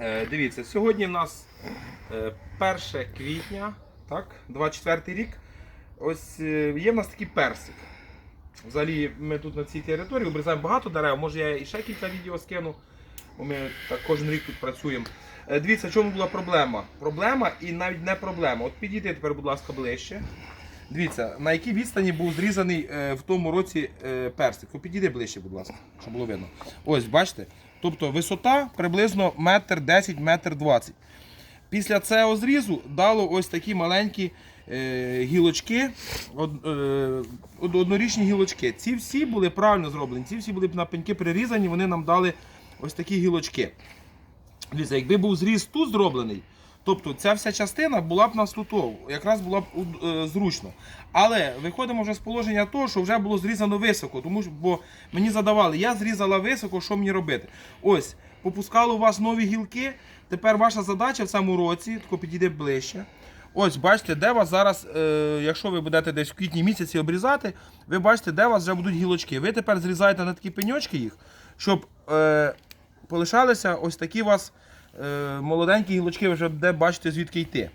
Е, Дивіться, сьогодні в нас е, 1 квітня, так, 24 рік. Ось е, є в нас такий персик. Взагалі, ми тут на цій території обрізаємо багато дерев, може я і ще кілька відео скину, бо ми так кожен рік тут працюємо. Е, Дивіться, в чому була проблема. Проблема і навіть не проблема. От підійди тепер, будь ласка, ближче. Дивіться, на якій відстані був зрізаний е, в тому році е, персик. Підійди ближче, будь ласка, щоб було видно. Ось, бачите? Тобто висота приблизно метр 10, метр 20. Після цього зрізу дало ось такі маленькі е, гілочки, е, однорічні гілочки. Ці всі були правильно зроблені, ці всі були на пеньки прирізані, вони нам дали ось такі гілочки. Дивіться, якби був зріз тут зроблений, тобто ця вся частина була б нас тут, якраз була б е, зручно. Але виходимо вже з положення того, що вже було зрізано високо, тому що бо мені задавали, я зрізала високо, що мені робити? Ось, попускало у вас нові гілки. Тепер ваша задача в цьому році, тако підійде ближче. Ось, бачите, де вас зараз, е, якщо ви будете десь в квітні місяці обрізати, ви бачите, де вас вже будуть гілочки. Ви тепер зрізаєте на такі пеньочки їх, щоб е, полишалися ось такі у вас молоденькі гілочки, вже де бачите звідки йти.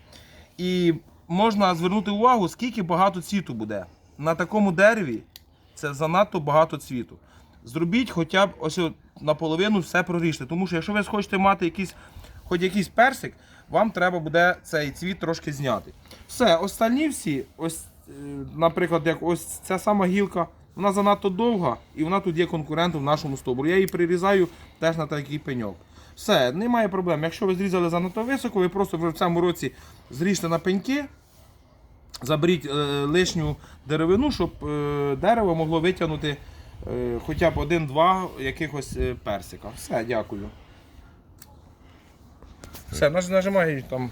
І можна звернути увагу, скільки багато цвіту буде. На такому дереві це занадто багато цвіту. Зробіть хоча б ось наполовину все проріжте. Тому що якщо ви хочете мати якийсь, хоч якийсь персик, вам треба буде цей цвіт трошки зняти. Все, остальні всі, ось, е, наприклад, як ось ця сама гілка, вона занадто довга і вона тут є конкурентом в нашому стовбуру. Я її прирізаю теж на такий пеньок. Все, немає проблем. Якщо ви зрізали занадто високо, ви просто в цьому році зріжте на пеньки, заберіть е, лишню деревину, щоб е, дерево могло витягнути е, хоча б один-два якихось е, персика. Все, дякую. Все, наж- нажимай там